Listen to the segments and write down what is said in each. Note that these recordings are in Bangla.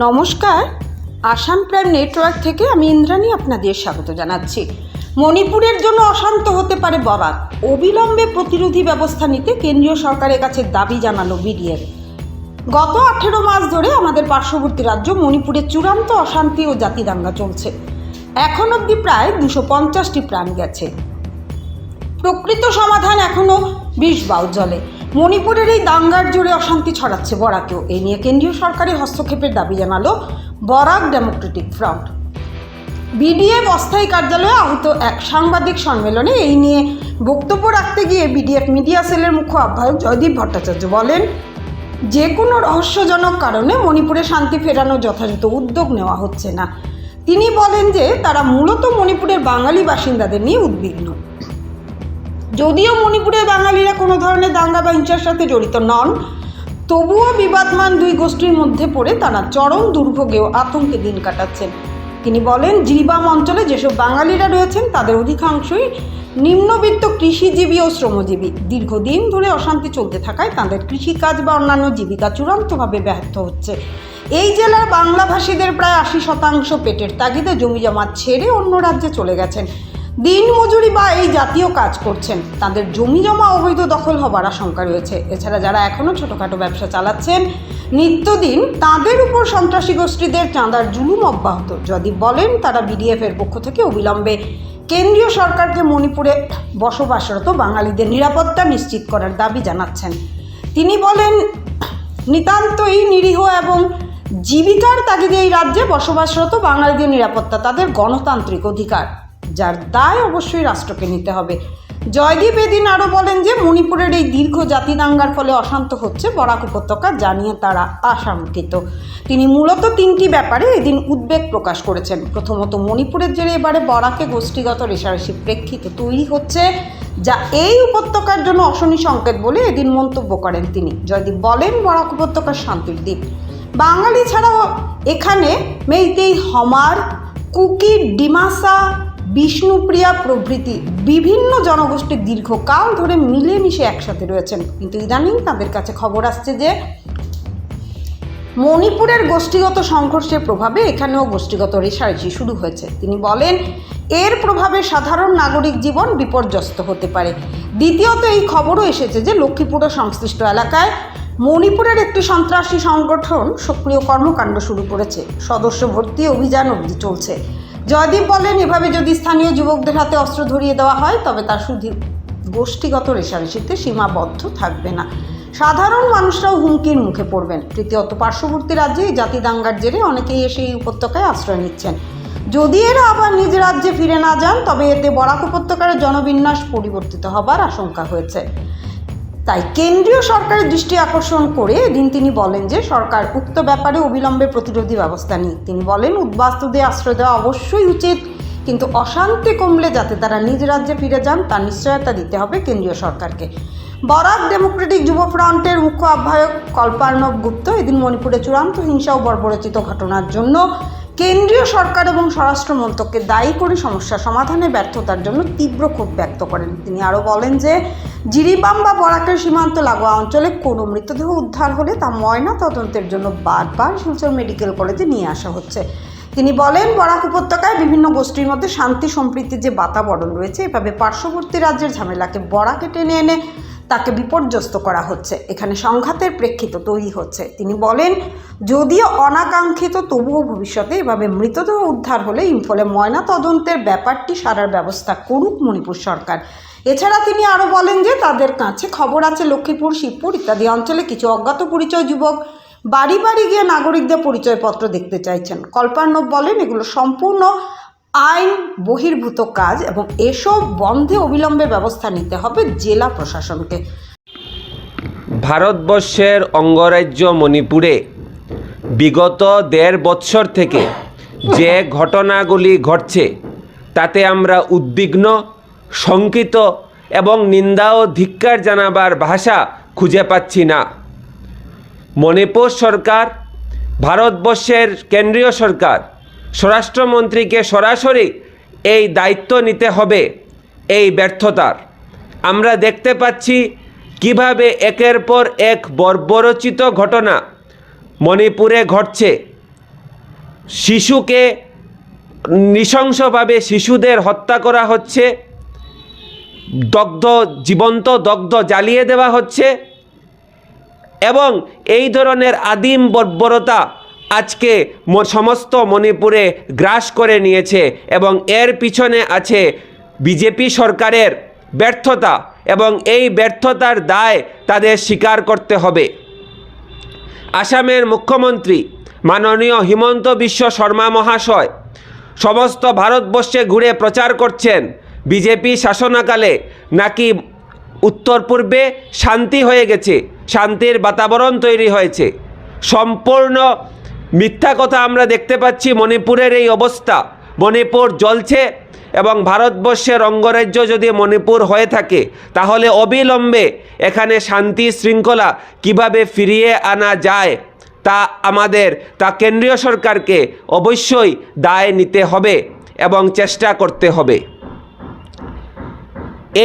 নমস্কার। আসাম প্রাইম নেটওয়ার্ক থেকে আমি ইন্দ্রাণী আপনাদের স্বাগত জানাচ্ছি। মণিপুরের জন্য অশান্ত হতে পারে বরাক অবিলম্বে প্রতিরোধী ব্যবস্থা নিতে কেন্দ্রীয় সরকারের কাছে দাবি জানালো বিডিএফ। গত আঠেরো মাস ধরে আমাদের পার্শ্ববর্তী রাজ্য মণিপুরে চূড়ান্ত অশান্তি ও জাতিদাঙ্গা চলছে। এখন অবধি প্রায় দুশো পঞ্চাশটি প্রাণ গেছে। প্রকৃত সমাধান এখনও বিষ বাউ জলে। মণিপুরের এই দাঙ্গার জোরে অশান্তি ছড়াচ্ছে বরাকেও। এ নিয়ে কেন্দ্রীয় সরকারের হস্তক্ষেপের দাবি জানালো বরাক ডেমোক্রেটিক ফ্রন্ট। বিডিএফ অস্থায়ী কার্যালয়ে আহত এক সাংবাদিক সম্মেলনে এই নিয়ে বক্তব্য রাখতে গিয়ে বিডিএফ মিডিয়া সেলের মুখ্য আহ্বায়ক জয়দীপ ভট্টাচার্য বলেন, যে কোনো রহস্যজনক কারণে মণিপুরে শান্তি ফেরানোর যথাযথ উদ্যোগ নেওয়া হচ্ছে না। তিনি বলেন যে তারা মূলত মণিপুরের বাঙালি বাসিন্দাদের নিয়ে উদ্বিগ্ন। যদিও মণিপুরের বাঙালিরা কোনো ধরনের দাঙ্গা বা হিংসার সাথে জড়িত নন, তবুও বিবাদমান দুই গোষ্ঠীর মধ্যে পড়ে তারা চরম দুর্ভোগেও আতঙ্কে দিন কাটাচ্ছেন। তিনি বলেন, জিরিবাম অঞ্চলে যেসব বাঙালিরা রয়েছেন, তাদের অধিকাংশই নিম্নবিত্ত কৃষিজীবী ও শ্রমজীবী। দীর্ঘদিন ধরে অশান্তি চলতে থাকায় তাদের কৃষিকাজ বা অন্যান্য জীবিকা চূড়ান্তভাবে ব্যাহত হচ্ছে। এই জেলার বাংলাভাষীদের প্রায় আশি শতাংশ পেটের তাগিদে জমি জমা ছেড়ে অন্য রাজ্যে চলে গেছেন। দিন মজুরি বা এই জাতীয় কাজ করছেন। তাদের জমি জমা অবৈধ দখল হবার আশঙ্কা রয়েছে। এছাড়া যারা এখনও ছোটোখাটো ব্যবসা চালাচ্ছেন, নিত্যদিন তাদের উপর সন্ত্রাসী গোষ্ঠীদের চাঁদার জুলুম অব্যাহত। যদি বলেন, তারা বিডিএফের পক্ষ থেকে অবিলম্বে কেন্দ্রীয় সরকারকে মণিপুরে বসবাসরত বাঙালিদের নিরাপত্তা নিশ্চিত করার দাবি জানাচ্ছেন। তিনি বলেন, নিতান্তই নিরীহ এবং জীবিকার তাগিদে এই রাজ্যে বসবাসরত বাঙালিদের নিরাপত্তা তাদের গণতান্ত্রিক অধিকার। যার দায় অবশ্যই রাষ্ট্রকে নিতে হবে। জয়দীপ এদিন আরও বলেন যে, মণিপুরের এই দীর্ঘ জাতি দাঙ্গার ফলে অশান্ত হচ্ছে বরাক উপত্যকা জানিয়ে তারা আশঙ্কিত। তিনি মূলত তিনটি ব্যাপারে এদিন উদ্বেগ প্রকাশ করেছেন। প্রথমত, মণিপুরের জেরে এবারে বরাকে গোষ্ঠীগত রেশারেশি প্রেক্ষিত তৈরি হচ্ছে, যা এই উপত্যকার জন্য অশনি সংকেত বলে এদিন মন্তব্য করেন তিনি। জয়দীপ বলেন, বরাক উপত্যকার শান্তির দ্বীপ বাঙালি ছাড়াও এখানে মেইতেই হমার, কুকি, ডিমাসা বিষ্ণুপ্রিয়া প্রভৃতি বিভিন্ন জনগোষ্ঠীর দীর্ঘকাল ধরে মিলেমিশে একসাথে রয়েছেন। কিন্তু ইদানিং তাদের কাছে খবর আসছে যে, মণিপুরের গোষ্ঠীগত সংঘর্ষের প্রভাবে এখানেও গোষ্ঠীগত রেশারেশি শুরু হয়েছে। তিনি বলেন, এর প্রভাবে সাধারণ নাগরিক জীবন বিপর্যস্ত হতে পারে। দ্বিতীয়ত, এই খবরও এসেছে যে, লক্ষ্মীপুর সংশ্লিষ্ট এলাকায় মণিপুরের একটি সন্ত্রাসী সংগঠন সক্রিয় কর্মকাণ্ড শুরু করেছে। সদস্য ভর্তি অভিযান অবধি চলছে। জয়দীপ বলেন এভাবে যদি স্থানীয় যুবকদের হাতে অস্ত্র ধরিয়ে দেওয়া হয়, তবে তা শুধু গোষ্ঠীগত রেশারেশিতে সীমাবদ্ধ থাকবে না। সাধারণ মানুষরাও হুমকির মুখে পড়বেন। তৃতীয়ত, পার্শ্ববর্তী রাজ্যে এই জাতি দাঙ্গার জেরে অনেকেই এসে এই উপত্যকায় আশ্রয় নিচ্ছেন। যদি এরা আবার নিজ রাজ্যে ফিরে না যান, তবে এতে বরাক উপত্যকার জনবিন্যাস পরিবর্তিত হবার আশঙ্কা হয়েছে। তাই কেন্দ্রীয় সরকারের দৃষ্টি আকর্ষণ করে এদিন তিনি বলেন যে সরকার উক্ত ব্যাপারে অবিলম্বে প্রতিরোধী ব্যবস্থা নিক তিনি বলেন, উদ্বাস্তুদের আশ্রয় দেওয়া অবশ্যই উচিত, কিন্তু অশান্তি কমলে যাতে তারা নিজ রাজ্যে ফিরে যান, তার নিশ্চয়তা দিতে হবে কেন্দ্রীয় সরকারকে। বরাক ডেমোক্রেটিক যুব ফ্রন্টের মুখ্য আহ্বায়ক কল্পার্ণব গুপ্ত এদিন মণিপুরে চূড়ান্ত হিংসা ও বর্বরচিত ঘটনার জন্য কেন্দ্রীয় সরকার এবং স্বরাষ্ট্র মন্ত্রককে দায়ী করে সমস্যা সমাধানে ব্যর্থতার জন্য তীব্র ক্ষোভ ব্যক্ত করেন। তিনি আরও বলেন যে জিরিবাম বা বরাকের সীমান্ত লাগোয়া অঞ্চলে কোনো মৃতদেহ উদ্ধার হলে তা ময়না তদন্তের জন্য বারবার শিলচর মেডিকেল কলেজে নিয়ে আসা হচ্ছে। তিনি বলেন, বরাক উপত্যকায় বিভিন্ন গোষ্ঠীর মধ্যে শান্তি সম্প্রীতির যে বাতাবরণ রয়েছে, এভাবে পার্শ্ববর্তী রাজ্যের ঝামেলাকে বরাকে টেনে এনে তাকে বিপর্যস্ত করা হচ্ছে। এখানে সংঘাতের প্রেক্ষিত তৈরি হচ্ছে। তিনি বলেন, যদিও অনাকাঙ্ক্ষিত, তবুও ভবিষ্যতে এভাবে মৃতদেহ উদ্ধার হলে ইম্ফলে ময়না তদন্তের ব্যাপারটি সারার ব্যবস্থা করুক মণিপুর সরকার। এছাড়া তিনি আরও বলেন যে, তাদের কাছে খবর আছে লক্ষ্মীপুর, শিবপুর ইত্যাদি অঞ্চলে কিছু অজ্ঞাত পরিচয় যুবক বাড়ি বাড়ি গিয়ে নাগরিকদের পরিচয়পত্র দেখতে চাইছেন। কল্পার্ণব বলেন, এগুলো সম্পূর্ণ আইন বহির্ভূত কাজ এবং এসব বন্ধে অবিলম্বে ব্যবস্থা নিতে হবে জেলা প্রশাসনকে। ভারতবর্ষের অঙ্গরাজ্য মণিপুরে বিগত দেড় বৎসর থেকে যে ঘটনাগুলি ঘটছে, তাতে আমরা উদ্বিগ্ন, শঙ্কিত এবং নিন্দা ও ধিক্কার জানাবার ভাষা খুঁজে পাচ্ছি না। মণিপুর সরকার, ভারতবর্ষের কেন্দ্রীয় সরকার স্বরাষ্ট্রমন্ত্রীকে সরাসরি এই দায়িত্ব নিতে হবে, এই ব্যর্থতার। আমরা দেখতে পাচ্ছি কীভাবে একের পর এক বর্বরচিত ঘটনা মণিপুরে ঘটছে। শিশুকে নৃশংসভাবে শিশুদের হত্যা করা হচ্ছে, দগ্ধ, জীবন্ত দগ্ধ জ্বালিয়ে দেওয়া হচ্ছে এবং এই ধরনের আদিম বর্বরতা আজকে সমস্ত মণিপুরে গ্রাস করে নিয়েছে এবং এর পিছনে আছে বিজেপি সরকারের ব্যর্থতা এবং এই ব্যর্থতার দায় তাদের স্বীকার করতে হবে। আসামের মুখ্যমন্ত্রী মাননীয় হিমন্ত বিশ্ব শর্মা মহাশয় সমস্ত ভারতবর্ষে ঘুরে প্রচার করছেন। বিজেপি শাসনাকালে নাকি উত্তর পূর্বে শান্তি হয়ে গেছে, শান্তির বাতাবরণ তৈরি হয়েছে। সম্পূর্ণ মিথ্যা কথা আমরা দেখতে পাচ্ছি মণিপুরের এই অবস্থা। মণিপুর জ্বলছে এবং ভারতবর্ষের অঙ্গরাজ্য যদি মণিপুর হয়ে থাকে, তাহলে অবিলম্বে এখানে শান্তি শৃঙ্খলা কীভাবে ফিরিয়ে আনা যায় তা আমাদের, তা কেন্দ্রীয় সরকারকে অবশ্যই দায় নিতে হবে এবং চেষ্টা করতে হবে।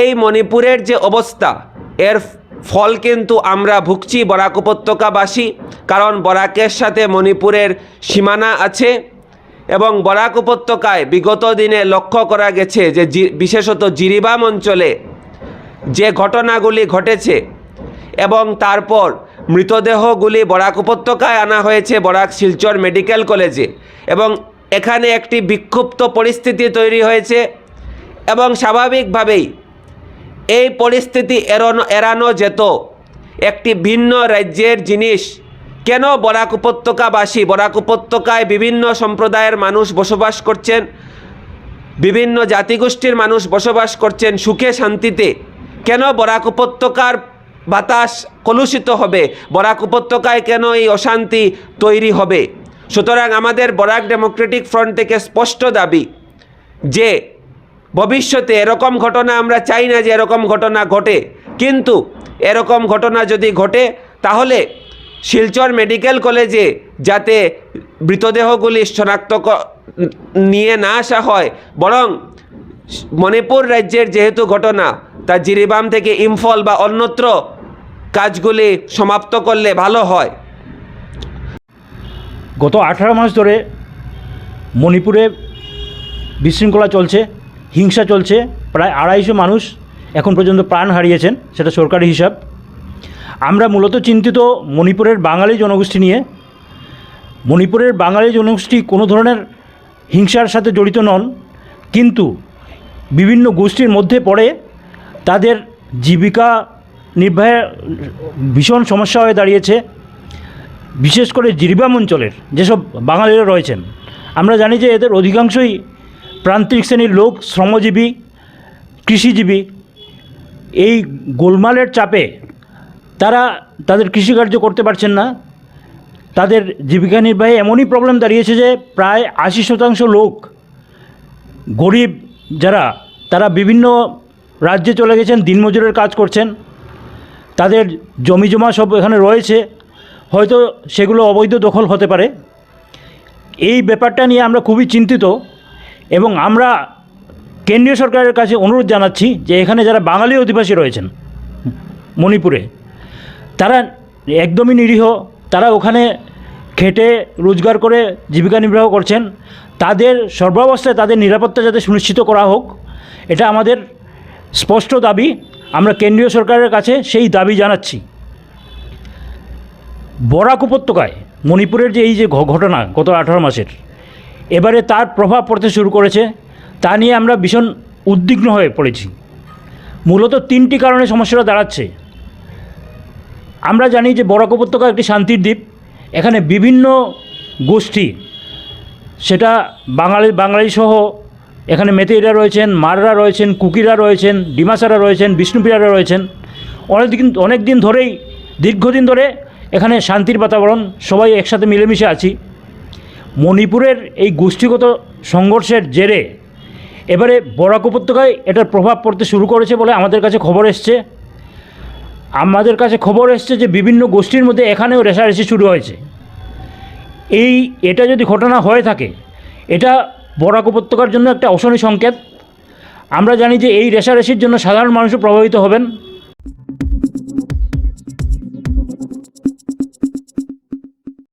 এই মণিপুরের যে অবস্থা, এর ফল কিন্তু আমরা ভুগছি বরাক উপত্যকাবাসী, কারণ বরাকের সাথে মণিপুরের সীমানা আছে এবং বরাক উপত্যকায় বিগত দিনে লক্ষ্য করা গেছে যে বিশেষত জিরিবাম অঞ্চলে যে ঘটনাগুলি ঘটেছে এবং তারপর মৃতদেহগুলি বরাক উপত্যকায় আনা হয়েছে বরাক শিলচর মেডিকেল কলেজে এবং এখানে একটি বিক্ষুব্ধ পরিস্থিতি তৈরি হয়েছে এবং স্বাভাবিকভাবেই এই পরিস্থিতি এড়ানো এড়ানো যেত। একটি ভিন্ন রাজ্যের জিনিস। কেন বরাক উপত্যকাবাসী? বরাক উপত্যকায় বিভিন্ন সম্প্রদায়ের মানুষ বসবাস করছেন। বিভিন্ন জাতিগোষ্ঠীর মানুষ বসবাস করছেন সুখে শান্তিতে। কেন বরাক উপত্যকার বাতাস কলুষিত হবে? বরাক উপত্যকায় কেন এই অশান্তি তৈরি হবে? সুতরাং আমাদের বরাক ডেমোক্রেটিক ফ্রন্ট থেকে স্পষ্ট দাবি যে ভবিষ্যতে এরকম ঘটনা আমরা চাই না যে এরকম ঘটনা ঘটে। কিন্তু এরকম ঘটনা যদি ঘটে, তাহলে শিলচর মেডিকেল কলেজে যাতে মৃতদেহগুলি শনাক্ত নিয়ে না আসা হয়, বরং মণিপুর রাজ্যের যেহেতু ঘটনা, তা জিরিবাম থেকে ইম্ফল বা অন্যত্র কাজগুলি সমাপ্ত করলে ভালো হয়। গত আঠারো মাস ধরে মণিপুরে বিশৃঙ্খলা চলছে। হিংসা চলছে, প্রায় আড়াইশো মানুষ এখন পর্যন্ত প্রাণ হারিয়েছেন, সেটা সরকারি হিসাব। আমরা মূলত চিন্তিত মণিপুরের বাঙালি জনগোষ্ঠী নিয়ে। মণিপুরের বাঙালি জনগোষ্ঠী কোনো ধরনের হিংসার সাথে জড়িত নন, কিন্তু বিভিন্ন গোষ্ঠীর মধ্যে পড়ে তাদের জীবিকা নির্বাহে ভীষণ সমস্যা হয়ে দাঁড়িয়েছে, বিশেষ করে জিরিবাম অঞ্চলের যেসব বাঙালিরা রয়েছেন। আমরা জানি যে এদের অধিকাংশই প্রান্তিক শ্রেণির লোক, শ্রমজীবী, কৃষিজীবী, এই গোলমালের চাপে তারা তাদের কৃষিকার্য করতে পারছেন না। তাদের জীবিকা নির্বাহে এমনই প্রবলেম দাঁড়িয়েছে যে প্রায় আশি শতাংশ লোক গরিব যারা, তারা বিভিন্ন রাজ্যে চলে গেছেন, দিনমজুরের কাজ করছেন। তাদের জমি জমা সব এখানে রয়েছে। হয়তো সেগুলো অবৈধ দখল হতে পারে। এই ব্যাপারটা নিয়ে আমরা খুবই চিন্তিত। এবং আমরা কেন্দ্রীয় সরকারের কাছে অনুরোধ জানাচ্ছি যে এখানে যারা বাঙালি অধিবাসী রয়েছেন, মণিপুরে, তারা একদমই নিরীহ, তারা ওখানে খেটে রোজগার করে জীবিকা নির্বাহ করছেন। তাদের সর্বাবস্থায় তাদের নিরাপত্তা যাতে সুনিশ্চিত করা হোক, এটা আমাদের স্পষ্ট দাবি। আমরা কেন্দ্রীয় সরকারের কাছে সেই দাবি জানাচ্ছি। বরাক উপত্যকায়, মণিপুরের যে এই যে ঘটনা গত আঠারো মাসের এবারে তার প্রভাব পড়তে শুরু করেছে, তা নিয়ে আমরা ভীষণ উদ্বিগ্ন হয়ে পড়েছি। মূলত তিনটি কারণে সমস্যাটা দাঁড়াচ্ছে। আমরা জানি যে বরাক উপত্যকা একটি শান্তির দ্বীপ, এখানে বিভিন্ন গোষ্ঠী, সেটা বাঙালি বাঙালি সহ এখানে মেতেইরা রয়েছেন, মাররা রয়েছেন, কুকিরা রয়েছেন, ডিমাসারা রয়েছেন বিষ্ণুপিয়ারা রয়েছেন। অনেক দিন অনেক দিন ধরেই, দীর্ঘদিন ধরে এখানে শান্তির বাতাবরণ, সবাই একসাথে মিলেমিশে আছি। মণিপুরের এই গোষ্ঠীগত সংঘর্ষের জেরে এবারে বরাক উপত্যকায় এটার প্রভাব পড়তে শুরু করেছে বলে আমাদের কাছে খবর এসছে। আমাদের কাছে খবর এসছে যে বিভিন্ন গোষ্ঠীর মধ্যে এখানেও রেশারেশি শুরু হয়েছে। এই এটা যদি ঘটনা হয়ে থাকে, এটা বরাক উপত্যকার জন্য একটা অশনি সংকেত। আমরা জানি যে এই রেশারেশির জন্য সাধারণ মানুষও প্রভাবিত হবেন।